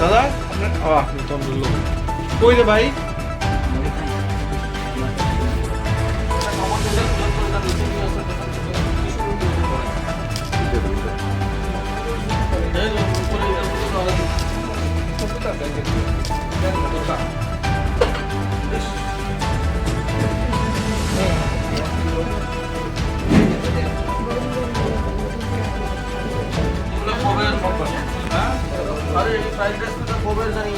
দাদা আপনার আহ তন্দ্র লোক। কই রে ভাই? আরে এই ফ্রাইড রাইস তো কবে জানি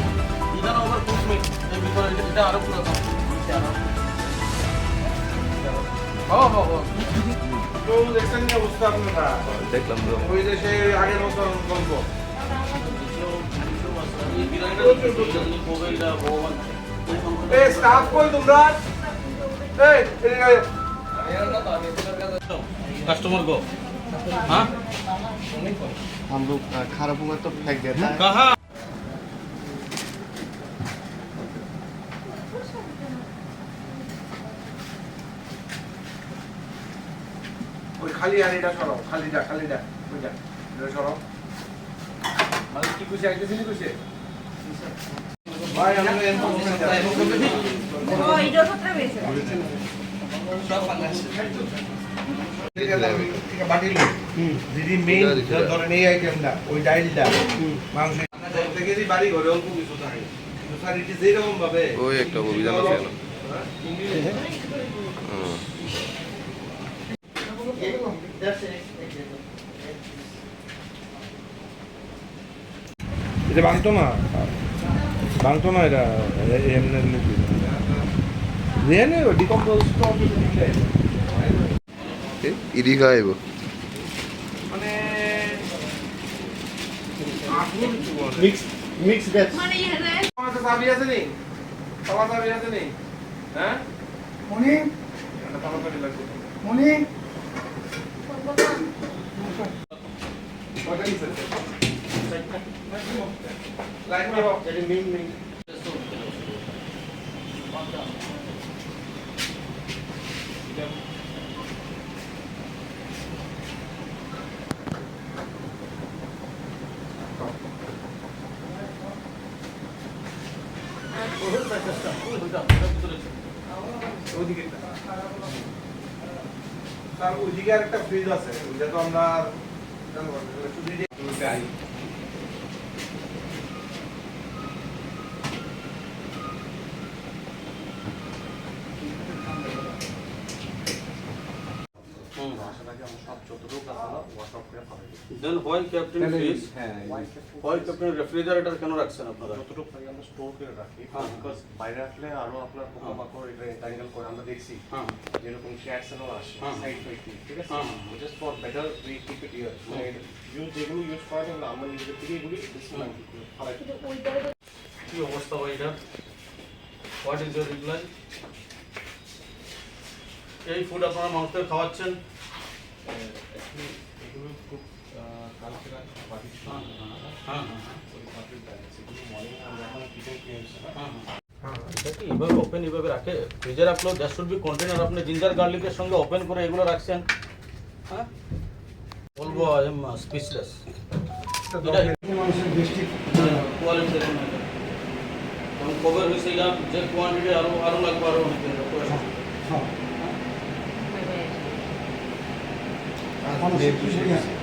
ইদানো আবার কুচমি এই ভিতরে এটা কাস্টমার গো हाँ हम लोग अ, खाना पुआ तो फेंक देता है कहा ওই খালি হাড়িটা সরাও খালিটা খালিটা ওইটা এটা সরাও মানে কি খুশি আইতেছি নি খুশি ভাই আমরা ও ইডো সত্রে বেশি বাটি দিদি মেইন ধরেন এই আইটেমটা ওই ডাইলটা মাংস থেকে বাড়ি ঘরে অল্প কিছু থাকে কিন্তু যেরকম ভাবে ওই একটা অভিযান আছে এটা এমনি ডিকম্পোজ ඉරිකා එබ මික්ස් মিক্স মানে ইয়ে আছে নি? হ্যাঁ? মনি? তোমার চাবি লাগবে। লাইট দাও লাইট দাও এটা মিন ওইদিকে আরেকটা ফ্রিজ আছে ওইটা তো আমরা আর জানব না, তাহলে একটু দিয়ে দিই। ওইটা I. Then why captain fish why captain refrigerator কেন রাখছেন আপনারা? যতটুকু পারি আমরা স্টোর করে রাখি হ্যাঁ। বিকজ বাইরে রাখলে আরও আপনার পোকামাকড় এটা ট্যাঙ্গেল করে আমরা দেখছি। হ্যাঁ। যেরকম শ্যাটস এরও আসে হ্যাঁ। সাইড বাই ঠিক আছে? হ্যাঁ। Just for better we keep it here মানে ইউজ যেগুলো ইউজ করা যায় আমরা নিজেদের থেকে এগুলি ফালাই কি অবস্থা ভাই এটা? হোয়াট ইজ ইউর রিপ্লাই এই ফুড আপনারা মানুষদের খাওয়াচ্ছেন। এগুলো খুব কালকে রাখা হ্যাঁ হ্যাঁ ওই পাবলিক ব্যালেন্স মর্নিং আমরা এখন কিচেন ক্লিয়ার এটা কি এভাবে ওপেন এভাবে রাখে। ফ্রিজে রাখল দ্যাট শুড বি কন্টেনার আপনি জিঞ্জার গার্লিকের সঙ্গে ওপেন করে এগুলো রাখছেন। হ্যাঁ? বলব আই এম স্পিচলেস কোয়ালিটি দেখুন কভার হয়েছে যে কোয়ান্টিটি আরও আরও লাগবে আরও অনেক দিন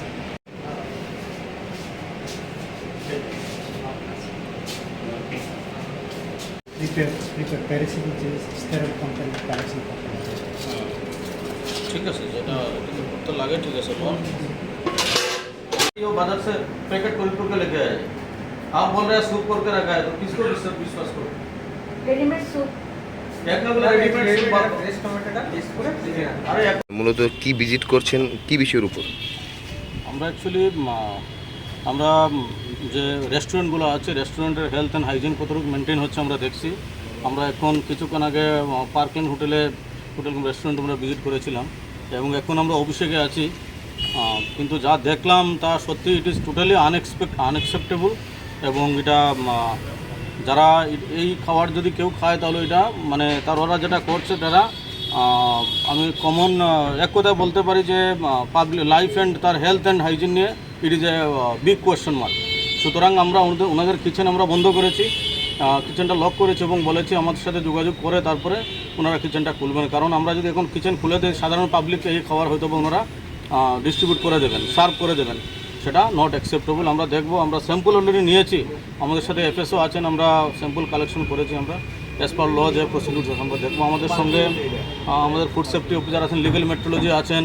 prepare, prepare perishable juice, sterile content perishable content. ठीक है सर जेटा तो लगे ठीक है सर और ये बाजार से पैकेट कोल के लेके आए आप बोल रहे हैं सूप करके रखा है तो किसको विश्वास विश्वास करो রেডিমেড স্যুপ एक ना बोला रेडीमेड सूप बात अरे एक মূলত কি ভিজিট করছেন, কি বিষয়ের উপর? আমরা অ্যাকচুয়ালি আমরা যে রেস্টুরেন্টগুলো আছে রেস্টুরেন্টের হেলথ অ্যান্ড হাইজিন কতটুকু মেনটেন হচ্ছে আমরা দেখছি। আমরা এখন কিছুক্ষণ আগে পার্কিং হোটেলে হোটেল রেস্টুরেন্ট আমরা ভিজিট করেছিলাম এবং এখন আমরা অভিষেকে আছি। কিন্তু যা দেখলাম তা সত্যি it is totally unexpect unacceptable এবং এটা যারা এই খাবার যদি কেউ খায় তাহলে এটা মানে তার ওরা যেটা করছে তারা আমি কমন এক কথা বলতে পারি যে পাবলিক লাইফ অ্যান্ড তার হেলথ অ্যান্ড হাইজিন নিয়ে it is a big question mark সুতরাং আমরা ওনাদের কিচেন আমরা বন্ধ করেছি কিচেনটা লক করেছি এবং বলেছি আমাদের সাথে যোগাযোগ করে তারপরে ওনারা কিচেনটা খুলবেন। কারণ আমরা যদি এখন কিচেন খুলে দিই, সাধারণ পাবলিককে এই খাবার হয়তো ওনারা ডিস্ট্রিবিউট করে দেবেন সার্ভ করে দেবেন। সেটা নট অ্যাকসেপ্টেবল আমরা দেখব, আমরা স্যাম্পল অলরেডি নিয়েছি। আমাদের সাথে এফএসও আছেন, আমরা স্যাম্পল কালেকশন করেছি আমরা। অ্যাজ পার ল যে প্রসিডিউর আমরা দেখব। আমাদের সঙ্গে আমাদের ফুড সেফটি অফিসার আছেন লিগেল মেট্রোলজি আছেন,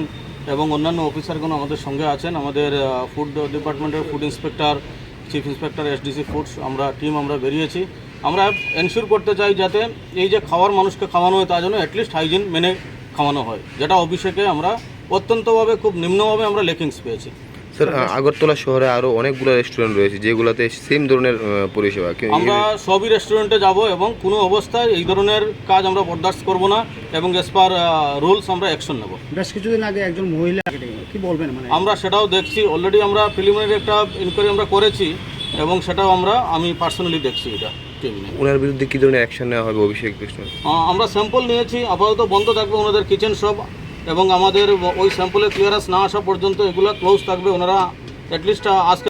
এবং অন্যান্য অফিসারগণ আমাদের সঙ্গে আছেন। আমাদের ফুড ডিপার্টমেন্টের food inspector chief inspector SDC foods আমরা টিম আমরা বেরিয়েছি। আমরা এনশিওর করতে চাই যাতে এই যে খাওয়ার মানুষকে খাওয়ানো হয় তার জন্য অ্যাটলিস্ট হাইজিন মেনে খাওয়ানো হয়। যেটা অভিষেকে আমরা অত্যন্তভাবে খুব নিম্নভাবে আমরা লেকিংস পেয়েছি। স্যার আগরতলা শহরে আরও অনেকগুলো রেস্টুরেন্ট রয়েছে যেগুলোতে সেম ধরনের পরিষেবা। আমরা সবই রেস্টুরেন্টে যাব এবং কোনো অবস্থায় এই ধরনের কাজ আমরা বরদাস্ত করব না এবং এস পার রুলস আমরা অ্যাকশন নেব। বেশ কিছুদিন আগে একজন মহিলা কি বলবেন মানে? আমরা সেটাও দেখছি অলরেডি আমরা প্রিলিমিনারি একটা ইনকোয়ারি আমরা করেছি এবং সেটাও আমরা আমি পার্সোনালি দেখছি এটা ওনার বিরুদ্ধে কি ধরনের অ্যাকশন নেওয়া হবে অভিষেক আহ, আমরা স্যাম্পল নিয়েছি আপাতত বন্ধ থাকবে ওনাদের কিচেন সব। এবং আমাদের ওই স্যাম্পলের ক্লিয়ারেন্স না আসা পর্যন্ত এগুলো ক্লোজ থাকবে। ওনারা অ্যাটলিস্ট আজকে